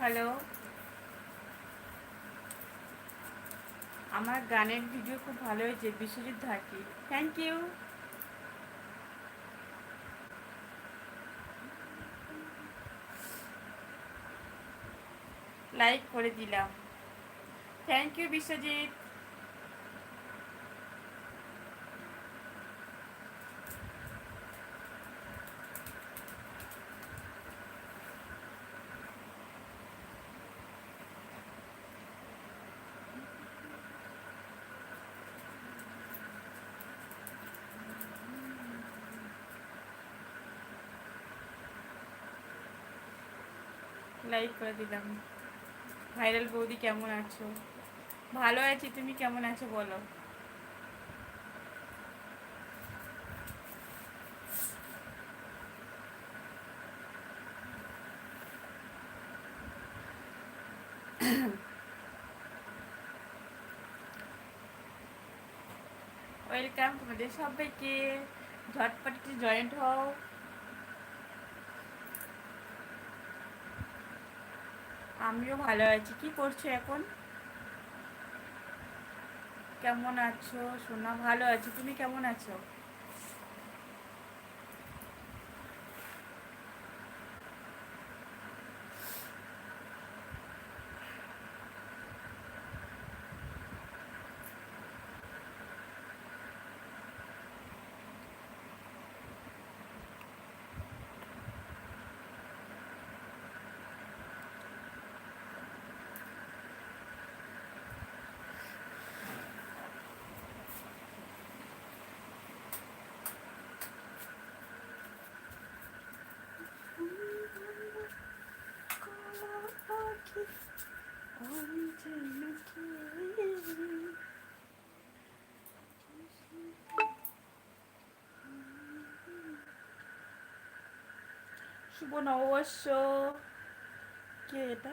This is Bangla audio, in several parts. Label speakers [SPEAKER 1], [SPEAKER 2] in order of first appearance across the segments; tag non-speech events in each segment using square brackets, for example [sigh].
[SPEAKER 1] হ্যালো। আমার গানের ভিডিও খুব ভালো হয়েছে, Biswajit Dhaki. Thank you like করে দিলাম। Thank you Biswajit. লাইক করে দিলাম। ভাইরাল বৌদি কেমন আছো? ভালো আছি, তুমি কেমন আছো বলো? [coughs] ওয়েলকাম তোমাদের সবাইকে। ঝটপট জয়েন্ট হও। আমিও ভালো আছি। কি করছ এখন? কেমন আছো? সোনা ভালো আছি। তুমি কেমন আছো? শুভ নববর্ষ। কে এটা?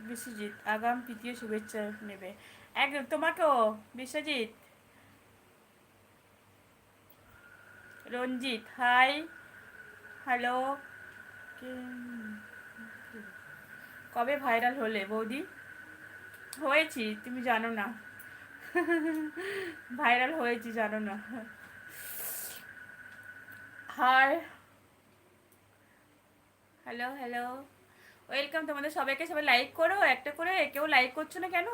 [SPEAKER 1] বিশ্বজিৎ আগাম তৃতীয় শুভেচ্ছা নেবে। একদম তোমাকেও? বিশ্বজিৎ? রঞ্জিত হাই। হ্যালো। কবে ভাইরাল হলে বৌদি? হয়েছি, তুমি জানো না। ভাইরাল হয়েছি, জানো না। Hi hello hello. ওয়েলকাম, তোমাদের সবাইকে সবাই লাইক করো, একটা করে। কেউ লাইক করছ না কেন?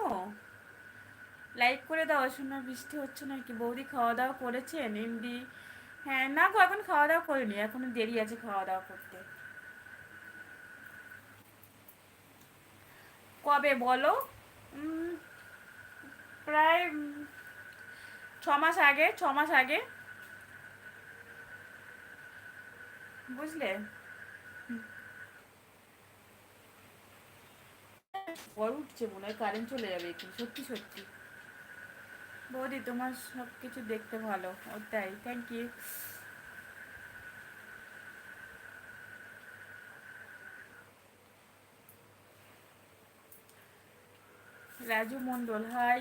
[SPEAKER 1] লাইক করে দাও, শোনা, বৃষ্টি হচ্ছে না কি বৌদি খাওয়া দাওয়া করেছেন, এমডি হ্যাঁ না গো, এখন খাওয়া দাওয়া করিনি, এখনও দেরি আছে খাওয়া দাওয়া করতে। কবে বলো? প্রায় ছ মাস আগে ছ মাস আগে। বুঝলে? পর উঠছে মনে হয় কারেন্ট চলে যাবে একটু সত্যি সত্যি। বৌদি তোমার সব কিছু দেখতে ভালো ওটাই thank you Raju Mondal hi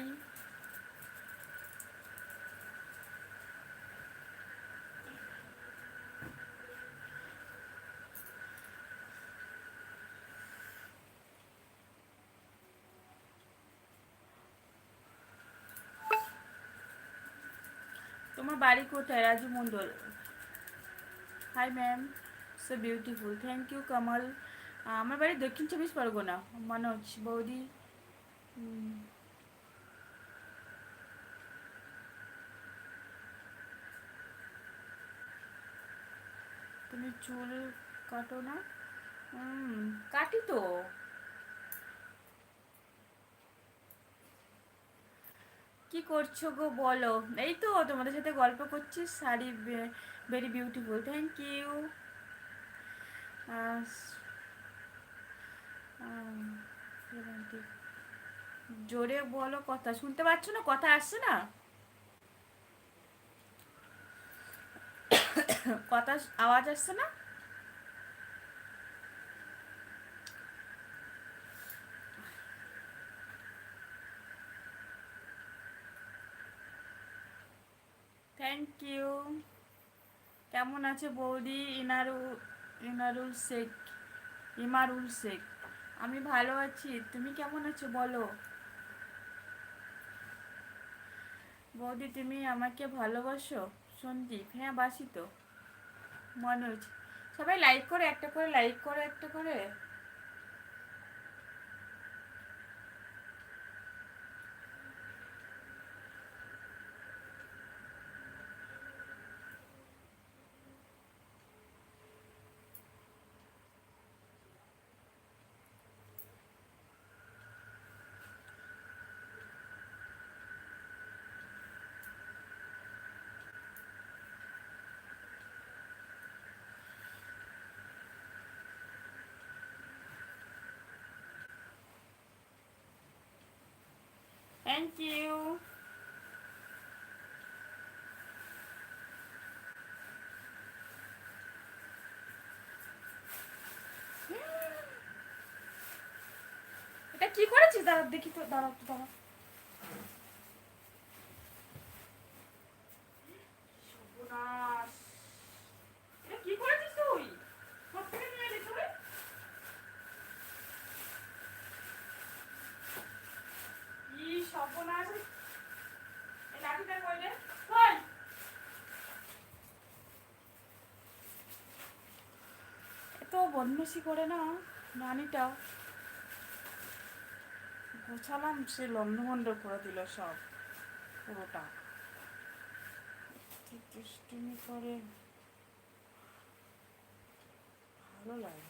[SPEAKER 1] তোমার বাড়ি কোথায়? Raju Mondal hi ma'am so beautiful thank you Kamal আমার বাড়ি দক্ষিণ চব্বিশ পরগনা। মনোজ বৌদি। তুমি চুল কাটো না? কাটি তো। করছ গো? বলো। এই তো, তোমাদের সাথে গল্প করছি, sari very beautiful thank you জোরে বলো কথা, শুনতে পাচ্ছ না? কথা আসছে না? [coughs] কথা, আওয়াজ আসছে না? থ্যাংক ইউ কেমন আছে বৌদি? ইনারু, ইনারুল শেখ, ইমারুল শেখ। আমি ভালো আছি। তুমি কেমন আছো বলো? বৌদি, তুমি আমাকে ভালোবাসো? সন্দীপ হ্যাঁ বাসি তো। মনোজ, সবাই লাইক করে, একটা করে লাইক করে, একটা করে। থ্যাংক ইউ এটা কি করেছিস দাঁড়া দেখি তো দাঁড়া তো দাঁড়া সর্বনাশ। এটা কি করেছিস তুই সব থেকে নিয়ে এলি তুই কি সর্বনাশ এই লাঠিটা কই রে কই এত বদমাসি করে না নানিটা? গোছালাম, সে লন্ডভন্ড করে দিল সব, পুরোটা। দুষ্টুমি করে। ভালো লাগে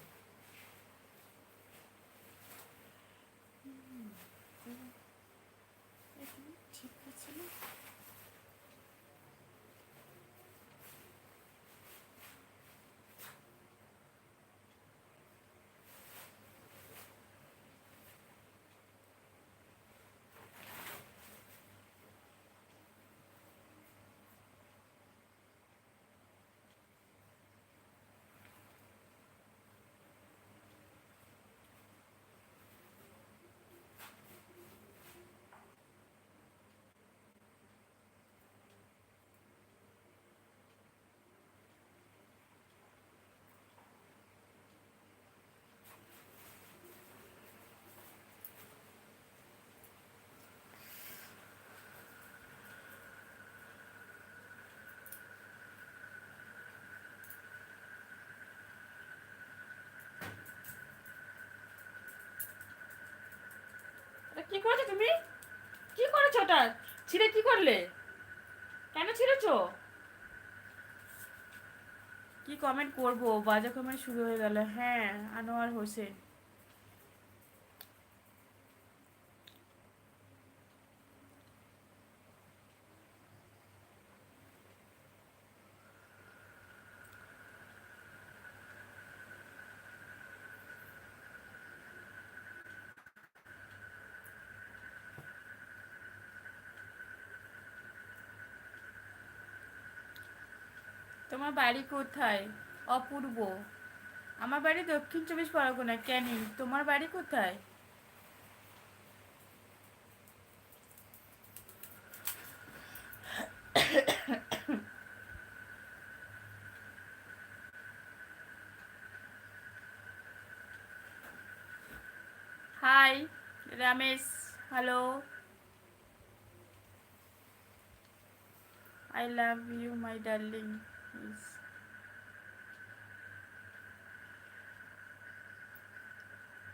[SPEAKER 1] হুম, এখানে ঠিক আছে না এটা কি করেছ তুমি? কি করেছ ওটা? ছিঁড়ে কি করলে? কেন ছিঁড়েছো? কি কমেন্ট করব? বাজে কমেন্ট শুরু হয়ে গেল। হ্যাঁ আনোয়ার হোসেন। তোমার বাড়ি কোথায়? অপূর্ব। আমার বাড়ি দক্ষিণ চব্বিশ পরগনা ক্যানিং তোমার বাড়ি কোথায়? Hi, Ramesh, hello. I love you my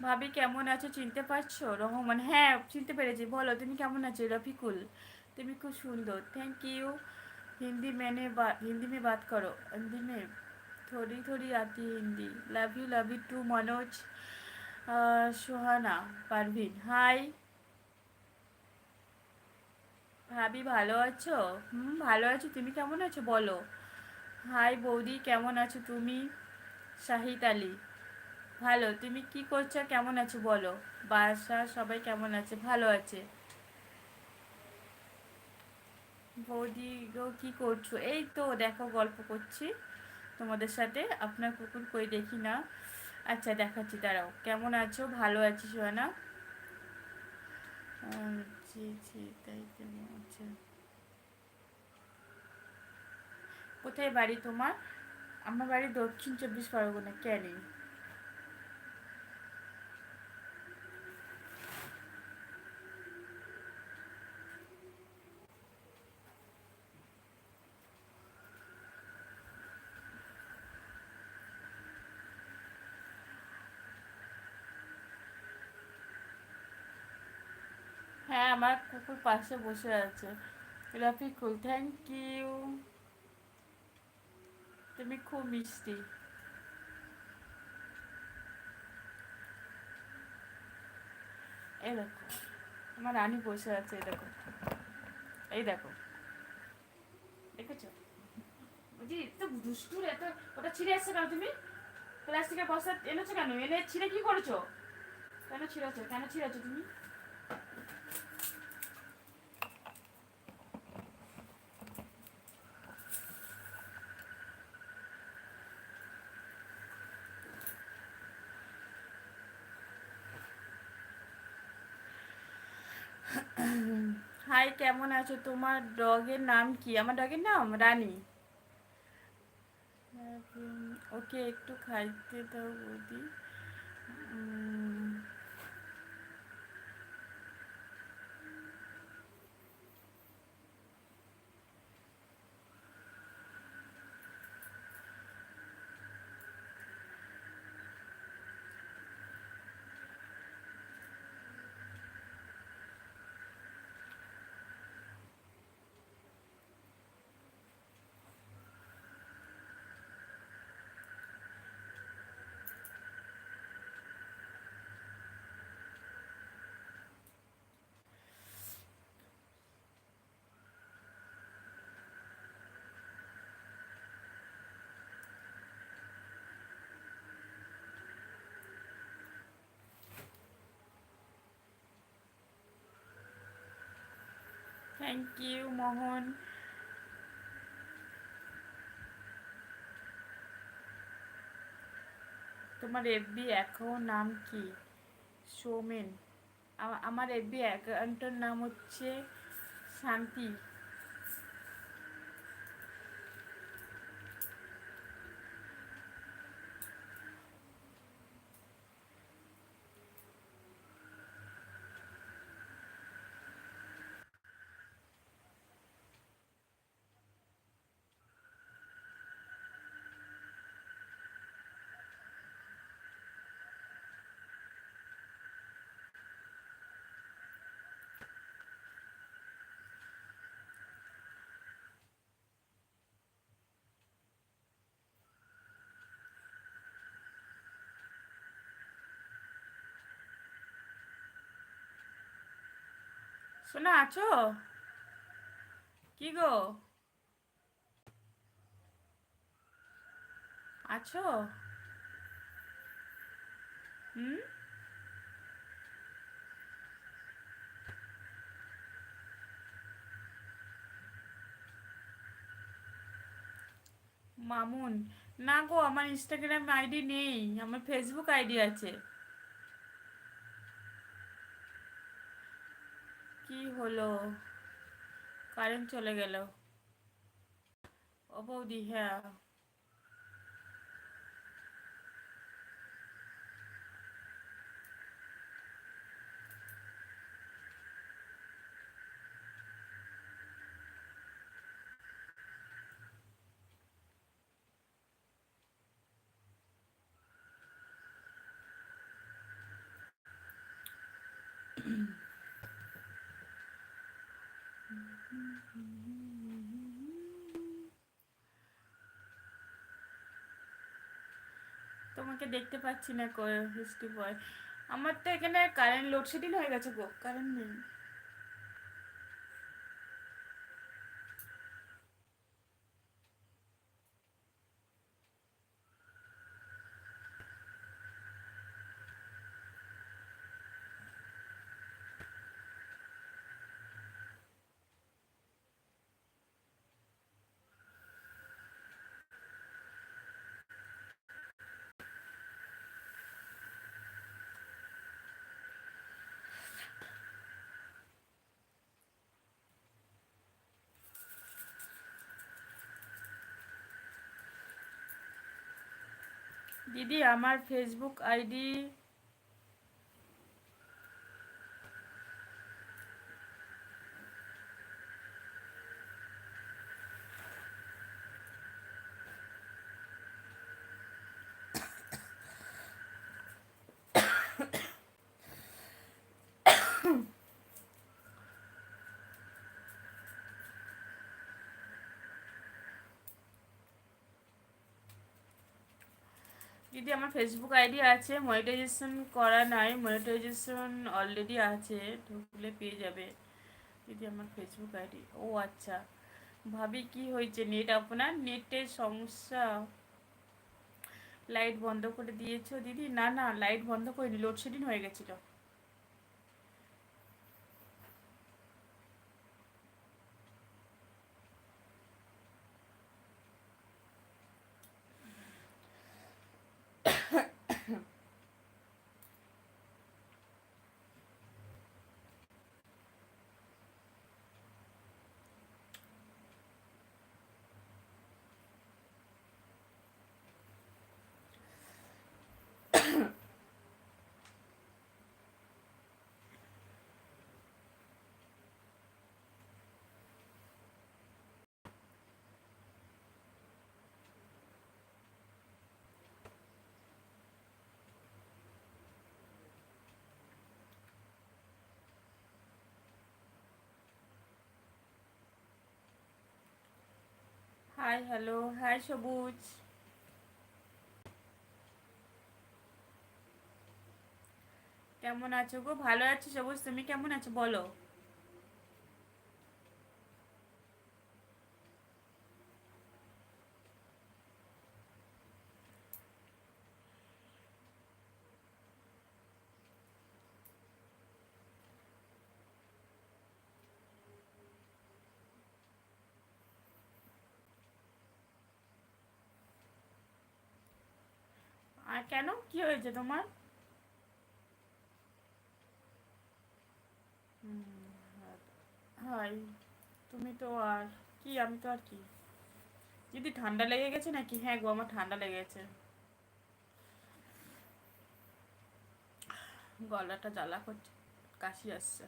[SPEAKER 1] ভাবি, কেমন আছো? চিনতে পারছ? রহমান হ্যাঁ চিনতে পেরেছি। বলো, তুমি কেমন আছো? রফিকুল, তুমি খুব সুন্দর। থ্যাংক ইউ হিন্দি মেনে হিন্দি মে বাত করো। হিন্দি মে, থোড়ি থোড়ি আতি Hindi. Love you love you too Manoj. Sohana, Parvin. Hi ভাবি, ভালো আছো? হুম, ভালো আছো। তুমি কেমন আছো? বলো। হাই বৌদি, কেমন আছো তুমি? শাহিদ আলী। ভালো, তুমি কি করছ? কেমন আছো বলো? বাসা সবাই কেমন আছে? ভালো আছে। বৌদি গো, কি করছ? এই তো দেখো, গল্প করছি তোমাদের সাথে। আপনার কুকুর কই দেখি না। আচ্ছা দেখাচ্ছি, দাঁড়াও। কেমন আছো? ভালো আছি, সোহানা। জি জি, তাই কেমন আছে কোথায় বাড়ি তোমার? আমার বাড়ি দক্ষিণ চব্বিশ পরগনা ক্যারি হ্যাঁ আমার কুকুর পাশে বসে আছে। রাফিকুল থ্যাংক ইউ তুমি খুব মিষ্টি। এই দেখো, আমার রানী বসে আছে, এই দেখো। এই দেখো। দেখেছ? বলছি, এত দুষ্টু এত ওটা ছিঁড়ে এসছে কেন তুমি? প্লাস্টিকের বস্তা এনেছো কেন? এনে ছিঁড়ে কি করেছ? কেন ছিঁড়েছো? কেন ছিঁড়েছো তুমি? হাই কেমন আছো? তোমার ডগের নাম কি? আমার ডগের নাম রানী। ওকে একটু খাইতে দাও বৌদি। থ্যাংক ইউ মোহন তোমার এফবি অ্যাকাউন্ট নাম কি? সোমেন। আমার এফবি অ্যাকাউন্টের নাম হচ্ছে শান্তি। শোনা আছো? কি গো? আছো? হুম? মামুন, না গো, আমার ইনস্টাগ্রাম আইডি নেই, আমার ফেসবুক আইডি আছে। কি হলো? কারেন্ট চলে গেল। ও বৌদি হ্যাঁ। তোমাকে দেখতে পাচ্ছি না হিস্ট্রি বয় আমার তো এখানে কারেন্ট লোডশেডিং হয়ে গেছে গো কারেন্ট নেই। দিদি আমার ফেসবুক আইডি দিদি আমার ফেসবুক আইডি আছে মনিটাইজেশন করা নাই মনিটাইজেশন অলরেডি আছে ঢুকলে পেয়ে যাবে দিদি আমার ফেসবুক আইডি ও আচ্ছা ভাবি কি হয়েছে? নেট আপনার? নেটের সমস্যা। লাইট বন্ধ করে দিয়েছ, দিদি? না না লাইট বন্ধ করিনি লোডশেডিং হয়ে গেছিল। হাই হ্যালো হাই সবুজ কেমন আছো গো? ভালো আছো সবুজ তুমি কেমন আছো? বলো আর কেন? কি হয়েছে তোমার? হাই তুমি তো আর কি, আমি তো আর কি? যদি ঠান্ডা লেগে গেছে নাকি? হ্যাঁ গো, আমার ঠান্ডা লেগেছে। গলাটা জ্বালা করছে, কাশি আসছে।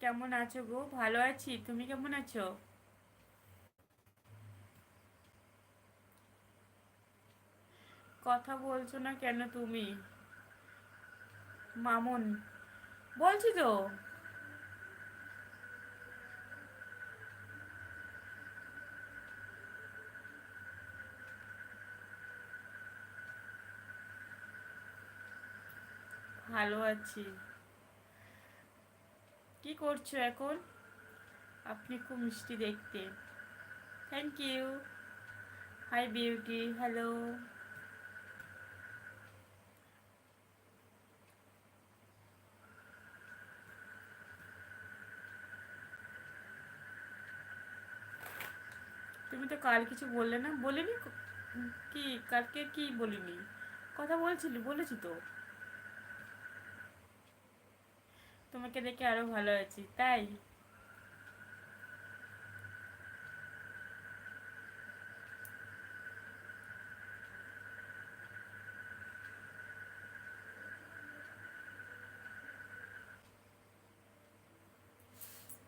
[SPEAKER 1] কেমন আছো গো? ভালো আছি। তুমি কেমন আছো? কথা বলছো না কেন তুমি? মামুন, বলছি তো। ভালো আছি। কি করছ এখন? আপনি খুব মিষ্টি দেখতে। Thank you hi beauty hello তুমি তো কাল কিছু বললে না? বলিনি কি? কালকে কি বলিনি? কথা বলছিলি? বলেছি তো। তোমাকে দেখে আরও ভালো আছি, তাই?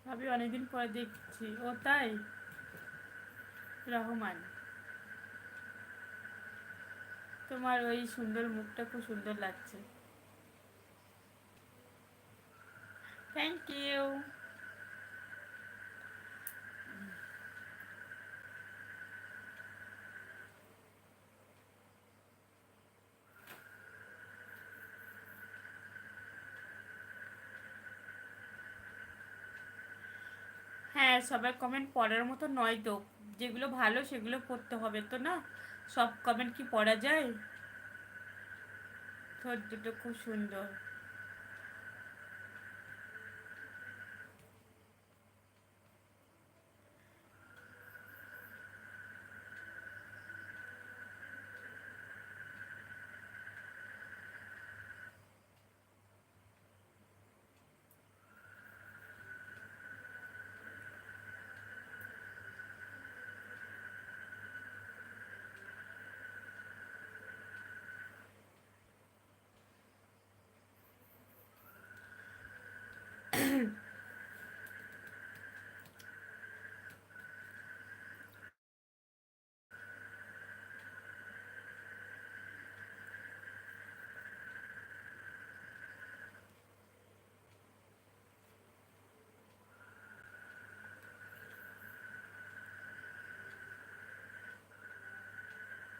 [SPEAKER 1] ভাবি, অনেকদিন পরে দেখছি। ও, তাই? রহমান। তোমার ওই সুন্দর মুখটা খুব সুন্দর লাগছে। থ্যাংক ইউ হ্যাঁ সবাই কমেন্ট পড়ার মতো নয় তো। যেগুলো ভালো সেগুলো পড়তে হবে তো না? সব কমেন্ট কি পড়া যায়? তোর দুটো খুব সুন্দর।